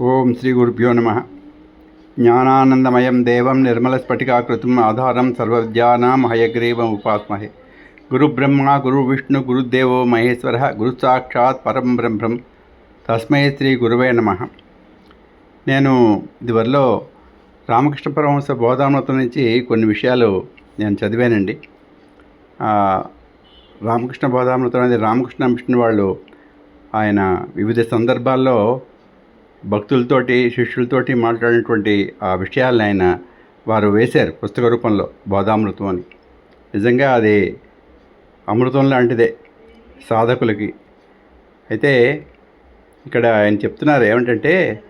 ఓం శ్రీ గురుభ్యో నమ. జ్ఞానానందమయం దేవం నిర్మలస్ఫటికాకృతం ఆధారం సర్వవిద్యానాం హయగ్రీవం ఉపాస్మహే. గురుబ్రహ్మ గురు విష్ణు గురుదేవో మహేశ్వర గురు సాక్షాత్ పరం బ్రహ్మం. తస్మై శ్రీ గురువే నమ. నేను ఇదివరలో రామకృష్ణ పరమహంస బోధామృతం నుంచి కొన్ని విషయాలు నేను చదివానండి. రామకృష్ణ బోధామృతం అనేది రామకృష్ణ మిషన్ వాళ్ళు ఆయన వివిధ సందర్భాల్లో భక్తులతోటి శిష్యులతోటి మాట్లాడినటువంటి ఆ విషయాలను ఆయన వారు వేశారు పుస్తక రూపంలో బోధామృతం అని. నిజంగా అది అమృతం లాంటిదే సాధకులకి. అయితే ఇక్కడ ఆయన చెప్తున్నారు ఏమిటంటే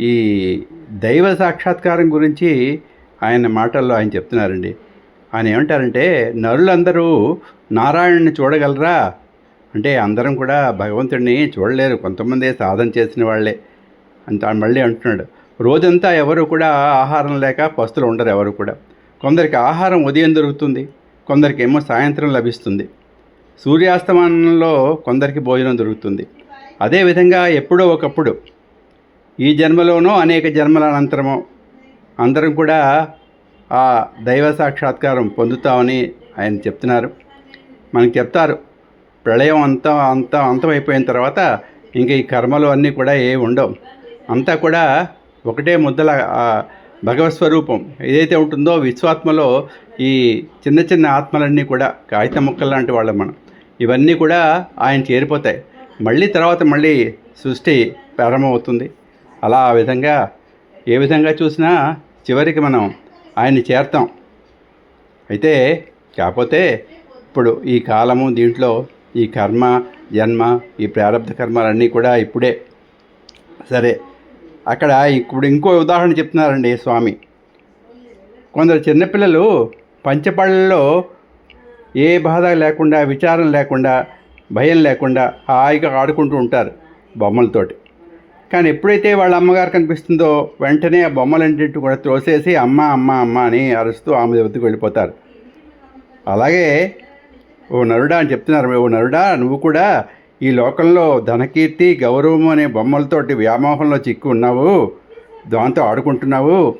ఈ దైవ సాక్షాత్కారం గురించి ఆయన మాటల్లో ఆయన చెప్తున్నారండి. ఆయన ఏమంటారంటే నరులందరూ నారాయణుని చూడగలరా? అంటే అందరం కూడా భగవంతుడిని చూడలేరు. కొంతమంది సాధన చేసిన వాళ్ళే. అంత మళ్ళీ అంటున్నాడు. రోజంతా ఎవరు కూడా ఆహారం లేక పస్తులు ఉండరు ఎవరు కూడా. కొందరికి ఆహారం ఉదయం దొరుకుతుంది కొందరికి ఏమో సాయంత్రం లభిస్తుంది. సూర్యాస్తమానంలో కొందరికి భోజనం దొరుకుతుంది. అదేవిధంగా ఎప్పుడో ఒకప్పుడు ఈ జన్మలోనో అనేక జన్మల అనంతరమో అందరం కూడా ఆ దైవ సాక్షాత్కారం పొందుతామని ఆయన చెప్తున్నారు. మనకి చెప్తారు ప్రళయం అంతం అంత అంతం అంతమైపోయిన తర్వాత ఇంకా ఈ కర్మలు అన్నీ కూడా ఏ ఉండవు. అంతా కూడా ఒకటే ముద్దల భగవత్ స్వరూపం. ఏదైతే ఉంటుందో విశ్వాత్మలో ఈ చిన్న చిన్న ఆత్మలన్నీ కూడా కాగిత ముక్కలు లాంటి వాళ్ళు మనం. ఇవన్నీ కూడా ఆయన చేరిపోతాయి. మళ్ళీ తర్వాత మళ్ళీ సృష్టి ప్రారంభమవుతుంది. అలా ఆ విధంగా ఏ విధంగా చూసినా చివరికి మనం ఆయన్ని చేరతాం. అయితే కాకపోతే ఇప్పుడు ఈ కాలము దీంట్లో ఈ కర్మ జన్మ ఈ ప్రారంభ కర్మలన్నీ కూడా ఇప్పుడే సరే. అక్కడ ఇప్పుడు ఇంకో ఉదాహరణ చెప్తున్నారండి స్వామి. కొందరు చిన్నపిల్లలు పంచపళ్ళలో ఏ బాధ లేకుండా విచారం లేకుండా భయం లేకుండా హాయిగా ఆడుకుంటూ ఉంటారు బొమ్మలతోటి. కానీ ఎప్పుడైతే వాళ్ళ అమ్మగారు కనిపిస్తుందో వెంటనే ఆ బొమ్మలన్నింటి కూడా త్రోసేసి అమ్మ అమ్మ అమ్మ అని అరుస్తూ ఆమె వద్దకు వెళ్ళిపోతారు. అలాగే ఓ నరుడా అని చెప్తున్నారు. ఓ నరుడా నువ్వు కూడా ఈ లోకంలో ధనకీర్తి గౌరవం అనే బొమ్మలతోటి వ్యామోహంలో చిక్కు ఉన్నావు? దాంతో ఆడుకుంటున్నావు?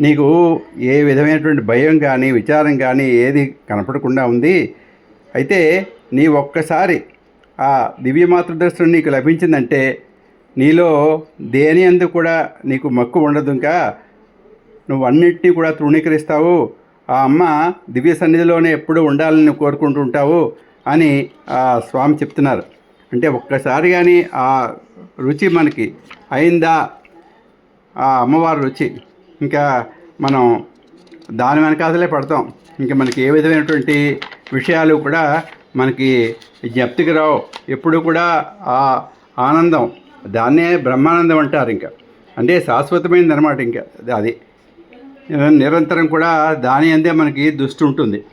నీకు ఏ విధమైనటువంటి భయం కానీ విచారం కానీ ఏది కనపడకుండా ఉంది? అయితే నీ ఒక్కసారి ఆ దివ్య మాతృదర్శనం నీకు లభించిందంటే నీలో దేని అందు కూడా నీకు మక్కువ ఉండదు ఇంకా? నువ్వు అన్నిటినీ కూడా తృణీకరిస్తావు. ఆ అమ్మ దివ్య సన్నిధిలోనే ఎప్పుడూ ఉండాలని కోరుకుంటుంటావు అని ఆ స్వామి చెప్తున్నారు. అంటే ఒక్కసారి కానీ ఆ రుచి మనకి అయిందా ఆ అమ్మవారి రుచి ఇంకా మనం దాని వెనకాసలే పడతాం. ఇంకా మనకి ఏ విధమైనటువంటి విషయాలు కూడా మనకి జ్ఞప్తికి రావు. ఎప్పుడు కూడా ఆ ఆనందం దాన్నే బ్రహ్మానందం అంటారు ఇంకా. అంటే శాశ్వతమైనది అనమాట ఇంకా అది. నిరంతరం కూడా దాని అందే మనకి దృష్టి ఉంటుంది.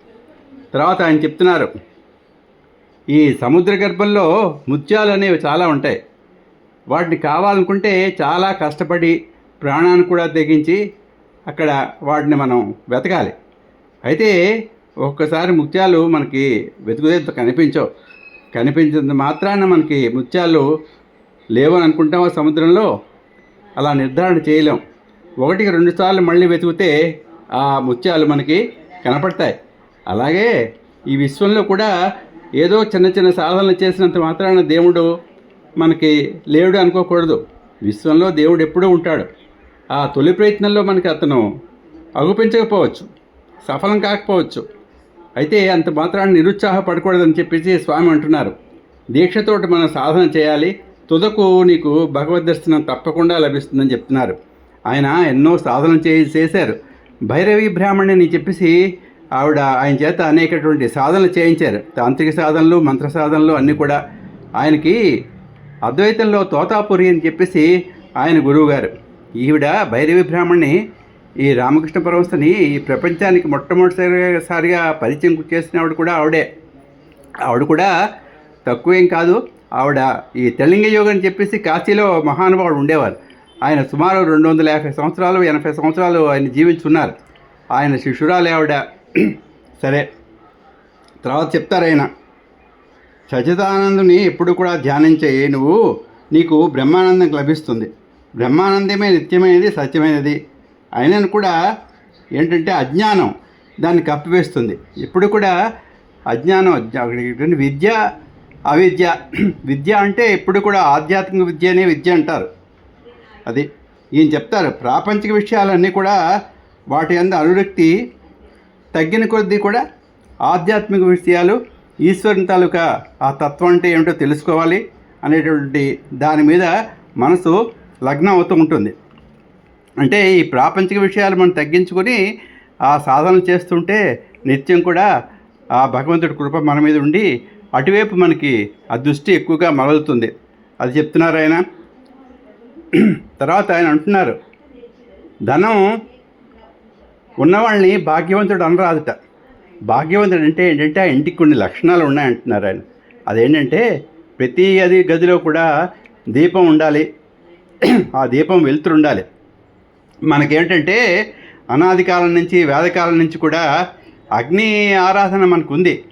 తర్వాత ఆయన చెప్తున్నారు ఈ సముద్ర గర్భంలో ముత్యాలు అనేవి చాలా ఉంటాయి. వాటిని కావాలనుకుంటే చాలా కష్టపడి ప్రాణాన్ని కూడా తెగించి అక్కడ వాటిని మనం వెతకాలి. అయితే ఒక్కసారి ముత్యాలు మనకి వెతుకుదే కనిపించవు. కనిపించినంత మాత్రాన మనకి ముత్యాలు లేవని అనుకుంటామో సముద్రంలో? అలా నిర్ధారణ చేయలేం. ఒకటికి రెండు సార్లు మళ్ళీ వెతికితే ఆ ముత్యాలు మనకి కనపడతాయి. అలాగే ఈ విశ్వంలో కూడా ఏదో చిన్న చిన్న సాధనలు చేసినంత మాత్రాన దేవుడు మనకి లేడు అనుకోకూడదు. విశ్వంలో దేవుడు ఎప్పుడూ ఉంటాడు. ఆ తొలి ప్రయత్నంలో మనకి అతను అగుపించకపోవచ్చు. సఫలం కాకపోవచ్చు. అయితే అంత మాత్రాన్ని నిరుత్సాహపడకూడదని చెప్పేసి స్వామి అంటున్నారు. దీక్షతోటి మనం సాధన చేయాలి. తుదకు నీకు భగవద్ దర్శనం తప్పకుండా లభిస్తుందని చెప్తున్నారు. ఆయన ఎన్నో సాధనలు చే చేశారు. భైరవి బ్రాహ్మణిని చెప్పేసి ఆవిడ ఆయన చేత అనేకటువంటి సాధనలు చేయించారు. తాంత్రిక సాధనలు మంత్ర సాధనలు అన్నీ కూడా ఆయనకి అద్వైతంలో తోతాపురి అని చెప్పేసి ఆయన గురువుగారు. ఈవిడ భైరవి బ్రాహ్మణ్ణి ఈ రామకృష్ణ పరమస్థని ఈ ప్రపంచానికి మొట్టమొదటిసారిగా పరిచయం చేసిన ఆవిడ కూడా ఆవిడే. ఆవిడ కూడా తక్కువేం కాదు. ఆవిడ ఈ తెలింగ యోగం అని చెప్పేసి కాశీలో మహానుభావుడు ఉండేవారు. ఆయన సుమారు రెండు వందల యాభై సంవత్సరాలు ఎనభై సంవత్సరాలు ఆయన జీవించున్నారు. ఆయన శిష్యురాలు ఆవిడ. సరే. తర్వాత చెప్తారైనా సచిదానందుని ఎప్పుడు కూడా ధ్యానించే నువ్వు నీకు బ్రహ్మానందం లభిస్తుంది. బ్రహ్మానందమే నిత్యమైనది సత్యమైనది. అయినను కూడా ఏంటంటే అజ్ఞానం దాన్ని కప్పివేస్తుంది. ఇప్పుడు కూడా అజ్ఞానం విద్య అవిద్య. విద్య అంటే ఎప్పుడు కూడా ఆధ్యాత్మిక విద్య అనే విద్య అంటారు. అది ఈయన చెప్తారు. ప్రాపంచిక విషయాలన్నీ కూడా వాటి అందు అనురక్తి తగ్గిన కొద్దీ కూడా ఆధ్యాత్మిక విషయాలు ఈశ్వరుని తాలూకా ఆ తత్వం అంటే ఏమిటో తెలుసుకోవాలి అనేటువంటి దాని మీద మనసు లగ్నం అవుతూ ఉంటుంది. అంటే ఈ ప్రాపంచిక విషయాలు మనం తగ్గించుకొని ఆ సాధన చేస్తుంటే నిత్యం కూడా ఆ భగవంతుడి కృప మన మీద ఉండి అటువైపు మనకి ఆ దృష్టి ఎక్కువగా మరలుతుంది. అది చెప్తున్నారు ఆయన. తర్వాత ఆయన అంటున్నారు ధనం ఉన్నవాళ్ళని భాగ్యవంతుడు అనరాదుట. భాగ్యవంతుడు అంటే ఏంటంటే ఆ ఇంటికి కొన్ని లక్షణాలు ఉన్నాయంటున్నారు ఆయన. అదేంటంటే ప్రతి అది గదిలో కూడా దీపం ఉండాలి. ఆ దీపం వెలుతురు ఉండాలి. మనకేంటంటే అనాది కాలం నుంచి వేదకాలం నుంచి కూడా అగ్ని ఆరాధన మనకు ఉంది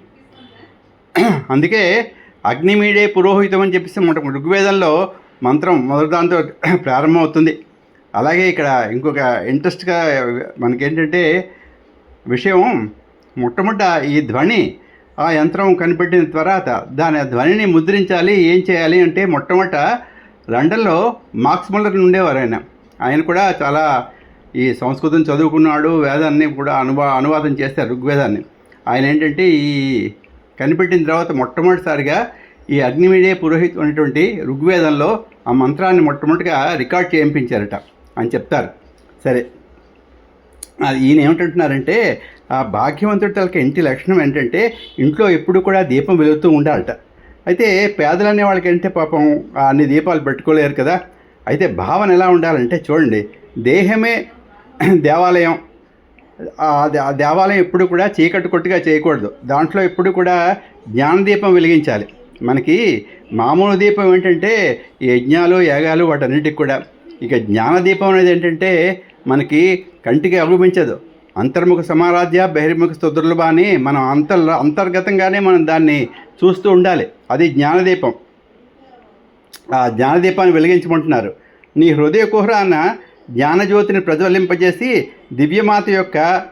అందుకే అగ్నిమీడే పురోహితం అని చెప్పేసి మన ఋగ్వేదంలో మంత్రం మొదటి దాంతో ప్రారంభమవుతుంది. అలాగే ఇక్కడ ఇంకొక ఇంట్రెస్ట్గా మనకేంటంటే విషయం మొట్టమొదట ఈ ధ్వని ఆ యంత్రం కనిపెట్టిన తర్వాత దాని ఆ ధ్వనిని ముద్రించాలి ఏం చేయాలి అంటే మొట్టమొదట లండన్లో మార్క్స్ ముల్లర్ ఉండేవారు ఆయన. ఆయన కూడా చాలా ఈ సంస్కృతం చదువుకున్నాడు వేదాన్ని కూడా అనువా అనువాదం చేస్తారు ఋగ్వేదాన్ని. ఆయన ఏంటంటే ఈ కనిపెట్టిన తర్వాత మొట్టమొదటిసారిగా ఈ అగ్నిమీడే పురోహిత్ అనేటువంటి ఋగ్వేదంలో ఆ మంత్రాన్ని మొట్టమొదటిగా రికార్డ్ చేయించారట. అని చెప్తారు. సరే. ఈయన ఏమిటంటున్నారంటే ఆ భాగ్యవంతుడి తలకి ఇంటి లక్షణం ఏంటంటే ఇంట్లో ఎప్పుడు కూడా దీపం వెలుగుతూ ఉండాలట. అయితే పేదలనే వాళ్ళకి అంటే పాపం అన్ని దీపాలు పెట్టుకోలేరు కదా. అయితే భావన ఎలా ఉండాలంటే చూడండి దేహమే దేవాలయం. ఆ దేవాలయం ఎప్పుడు కూడా చీకటి కొట్టుగా చేయకూడదు. దాంట్లో ఎప్పుడు కూడా జ్ఞానదీపం వెలిగించాలి. మనకి మామూలు దీపం ఏంటంటే యజ్ఞాలు యాగాలు వాటన్నిటికి కూడా. ఇక జ్ఞానదీపం అనేది ఏంటంటే మనకి కంటికి అగుపించదు అంతర్ముఖ సమారాధ్య బహిర్ముఖ స్తుతులు అని మనం అంతర్ అంతర్గతంగానే మనం దాన్ని చూస్తూ ఉండాలి. అది జ్ఞానదీపం. ఆ జ్ఞానదీపాన్ని వెలిగించమంటున్నారు. నీ హృదయ కుహరాన జ్ఞానజ్యోతిని ప్రజ్వలింపజేసి దివ్యమాత యొక్క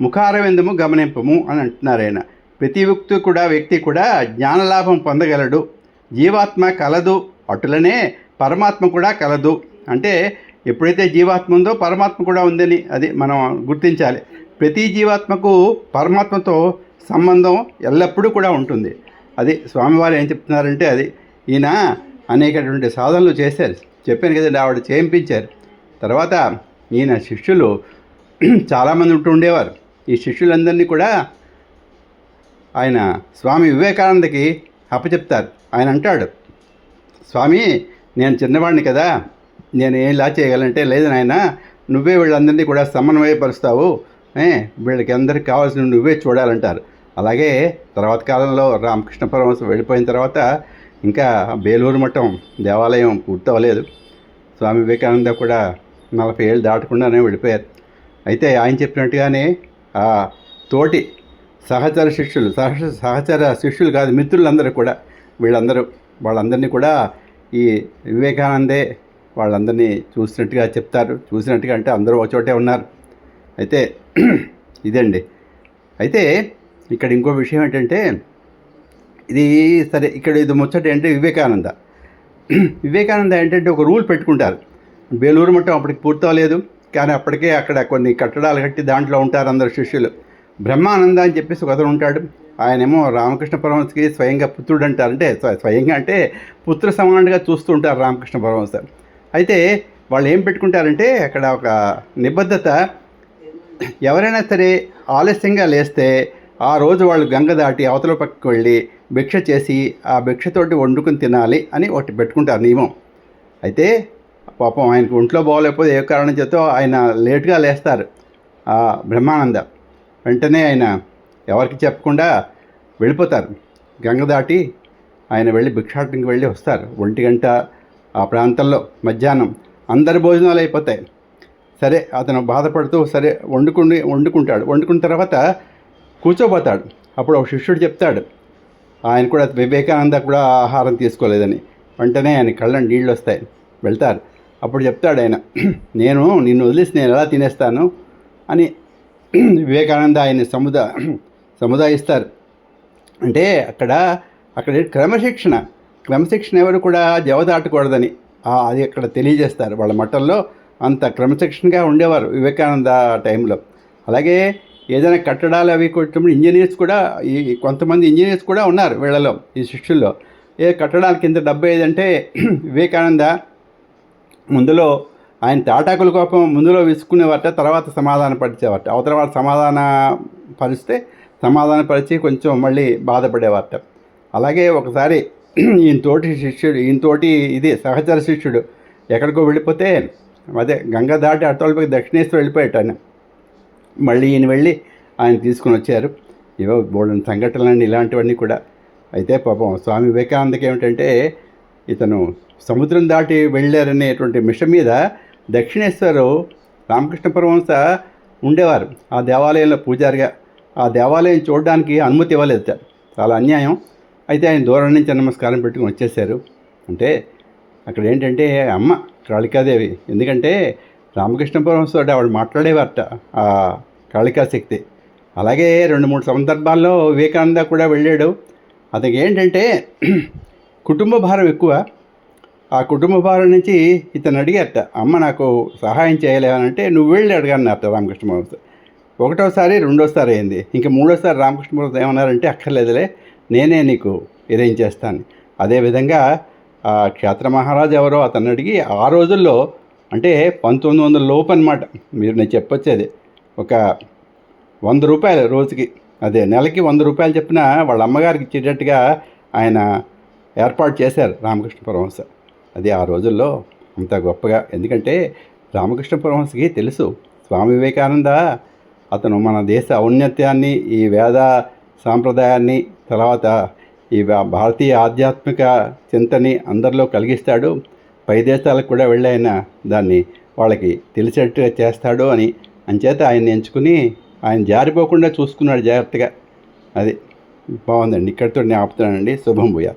ముఖారవిందము గమనింపము అని అంటున్నారు ఆయన. ప్రతి వ్యక్తి కూడా వ్యక్తి కూడా జ్ఞానలాభం పొందగలడు. జీవాత్మ కలదు. అటులనే పరమాత్మ కూడా కలదు. అంటే ఎప్పుడైతే జీవాత్మ ఉందో పరమాత్మ కూడా ఉందని అది మనం గుర్తించాలి. ప్రతి జీవాత్మకు పరమాత్మతో సంబంధం ఎల్లప్పుడూ కూడా ఉంటుంది. అది స్వామివారు ఏం చెప్తున్నారంటే అది ఈయన అనేకటువంటి సాధనలు చేశారు. చెప్పాను కదండి ఆవిడ చేయించారు. తర్వాత ఈయన శిష్యులు చాలామంది ఉంటూ ఉండేవారు. ఈ శిష్యులందరినీ కూడా ఆయన స్వామి వివేకానందకి అప్పచెప్తారు. ఆయన అంటాడు స్వామి నేను చిన్నవాడిని కదా నేను ఏం ఇలా చేయగలంటే లేదు నాయన నువ్వే వీళ్ళందరినీ కూడా సమన్వయపరుస్తావు. ఏ, వీళ్ళకి అందరికి కావాల్సిన నువ్వే చూడాలంటారు. అలాగే తర్వాత కాలంలో రామకృష్ణ పరమహంస వెళ్ళిపోయిన తర్వాత ఇంకా బేలూరు మఠం దేవాలయం పూర్తవలేదు. స్వామి వివేకానంద కూడా నలభై ఏళ్ళు దాటకుండానే వెళ్ళిపోయారు. అయితే ఆయన చెప్పినట్టుగానే ఆ తోటి సహచర శిష్యులు సహ సహచర శిష్యులు కాదు మిత్రులందరూ కూడా వీళ్ళందరూ వాళ్ళందరినీ కూడా ఈ వివేకానందే వాళ్ళందరినీ చూసినట్టుగా చెప్తారు. చూసినట్టుగా అంటే అందరూ ఒక చోటే ఉన్నారు. అయితే ఇదండి. అయితే ఇక్కడ ఇంకో విషయం ఏంటంటే ఇది సరే ఇక్కడ ఇది ముచ్చట అంటే వివేకానంద. వివేకానంద ఏంటంటే ఒక రూల్ పెట్టుకుంటారు. బేలూరు మట్టం అప్పటికి పూర్తవలేదు కానీ అప్పటికే అక్కడ కొన్ని కట్టడాలు కట్టి దాంట్లో ఉంటారు అందరు శిష్యులు. బ్రహ్మానంద అని చెప్పేసి ఒక అతను ఉంటాడు. ఆయనేమో రామకృష్ణ పరమహంసకి స్వయంగా పుత్రుడు అంటారు. అంటే స్వ- స్వయంగా అంటే పుత్ర సమానంగా చూస్తూ ఉంటారు రామకృష్ణ పరమహంస. అయితే వాళ్ళు ఏం పెట్టుకుంటారంటే అక్కడ ఒక నిబద్ధత. ఎవరైనా సరే ఆలస్యంగా లేస్తే ఆ రోజు వాళ్ళు గంగ దాటి అవతల పక్కకు వెళ్ళి భిక్ష చేసి ఆ భిక్షతోటి వండుకుని తినాలి అని ఒకటి పెట్టుకుంటారు నియమం. అయితే పాపం ఆయనకు ఒంట్లో బాగోలేకపోతే ఏ కారణం చేతో ఆయన లేట్గా లేస్తారు ఆ బ్రహ్మానంద. వెంటనే ఆయన ఎవరికి చెప్పకుండా వెళ్ళిపోతారు. గంగ దాటి ఆయన వెళ్ళి భిక్షాటనకి వెళ్ళి వస్తారు. ఒంటి గంట ఆ ప్రాంతంలో మధ్యాహ్నం అందరి భోజనాలు అయిపోతాయి. సరే అతను బాధపడుతూ సరే వండుకుని వండుకుంటాడు. వండుకున్న తర్వాత కూర్చోబోతాడు. అప్పుడు ఒక శిష్యుడు చెప్తాడు ఆయన కూడా వివేకానంద కూడా ఆహారం తీసుకోలేదని. వెంటనే ఆయన కళ్ళని నీళ్ళు వస్తాయి వెళ్తారు. అప్పుడు చెప్తాడు ఆయన నేను నిన్ను వదిలేసి నేను ఎలా తినేస్తాను? అని వివేకానంద ఆయన్ని సముదా సముదాయిస్తారు. అంటే అక్కడ అక్కడ క్రమశిక్షణ. క్రమశిక్షణ ఎవరు కూడా జవదాటకూడదని అది అక్కడ తెలియజేస్తారు. వాళ్ళ మఠంలో అంత క్రమశిక్షణగా ఉండేవారు వివేకానంద టైంలో. అలాగే ఏదైనా కట్టడాలు అవి కొట్టినప్పుడు ఇంజనీర్స్ కూడా ఈ కొంతమంది ఇంజనీర్స్ కూడా ఉన్నారు వీళ్ళలో ఈ శిష్యుల్లో. ఏ కట్టడాల ఇంత డబ్బు ఏదంటే వివేకానంద ముందులో ఆయన తాటాకుల కోపం ముందులో విసుకునేవాట తర్వాత సమాధాన పరిచేవాట అవతల వాళ్ళు సమాధాన పరిస్తే సమాధాన పరిచి కొంచెం మళ్ళీ బాధపడేవాట అలాగే ఒకసారి ఈయన తోటి శిష్యుడు ఈయన తోటి ఇది సహచర శిష్యుడు. ఎక్కడికో వెళ్ళిపోతే అదే గంగ దాటి అటోలపై దక్షిణేశ్వరం వెళ్ళిపోయాట ఆయన. మళ్ళీ ఈయన వెళ్ళి ఆయన తీసుకుని వచ్చారు. ఇవో బోల్డెన్ సంఘటనలన్నీ ఇలాంటివన్నీ కూడా. అయితే పాపం స్వామి వివేకానందకి ఏమిటంటే ఇతను సముద్రం దాటి వెళ్ళారనేటువంటి మిషన్ మీద దక్షిణేశ్వరు రామకృష్ణ పరమహంస ఉండేవారు. ఆ దేవాలయంలో పూజారిగా. ఆ దేవాలయం చూడడానికి అనుమతి ఇవ్వలేదు చాలా అన్యాయం. అయితే ఆయన దూరం నుంచి నమస్కారం పెట్టుకుని వచ్చేసారు. అంటే అక్కడ ఏంటంటే అమ్మ కాళికాదేవి ఎందుకంటే రామకృష్ణ పరమహంస తోటి ఆవిడ మాట్లాడేవారట ఆ కాళికా శక్తి. అలాగే రెండు మూడు సందర్భాల్లో వివేకానంద కూడా వెళ్ళాడు. అతనికి ఏంటంటే కుటుంబ భారం ఎక్కువ. ఆ కుటుంబ భారం నుంచి ఇతను అడిగారట అమ్మ నాకు సహాయం చేయలేవనంటే నువ్వు వెళ్ళి అడగన్నారట రామకృష్ణ పరమహంస ఒకటోసారి రెండోసారి అయింది. ఇంకా మూడోసారి రామకృష్ణ పరమహంస ఏమన్నారంటే అక్కర్లేదులే. నేనే నీకు అరేంజ్ చేస్తాను. అదేవిధంగా ఆ క్షేత్ర మహారాజు ఎవరో అతను అడిగి ఆ రోజుల్లో అంటే పంతొమ్మిది వందల లోపు అనమాట మీరు నేను చెప్పొచ్చేది. ఒక వంద రూపాయలు రోజుకి అదే నెలకి వంద రూపాయలు చెప్పిన వాళ్ళ అమ్మగారికి ఇచ్చేటట్టుగా ఆయన ఏర్పాటు చేశారు రామకృష్ణ పరమహంస. అది ఆ రోజుల్లో అంత గొప్పగా ఎందుకంటే రామకృష్ణ పరమహంసకి తెలుసు స్వామి వివేకానంద అతను మన దేశ ఔన్నత్యాన్ని ఈ వేద సాంప్రదాయాన్ని తర్వాత ఈ భా- భారతీయ ఆధ్యాత్మిక చింతని అందరిలో కలిగిస్తాడు. పై దేశాలకు కూడా వెళ్ళైన దాన్ని వాళ్ళకి తెలిసేట్టుగా చేస్తాడు అని అంచేత ఆయన ఎంచుకుని ఆయన జారిపోకుండా చూసుకున్నాడు జాగ్రత్తగా. అది బాగుందండి. ఇక్కడితో నేను ఆపుతున్నానండి శుభం భూయా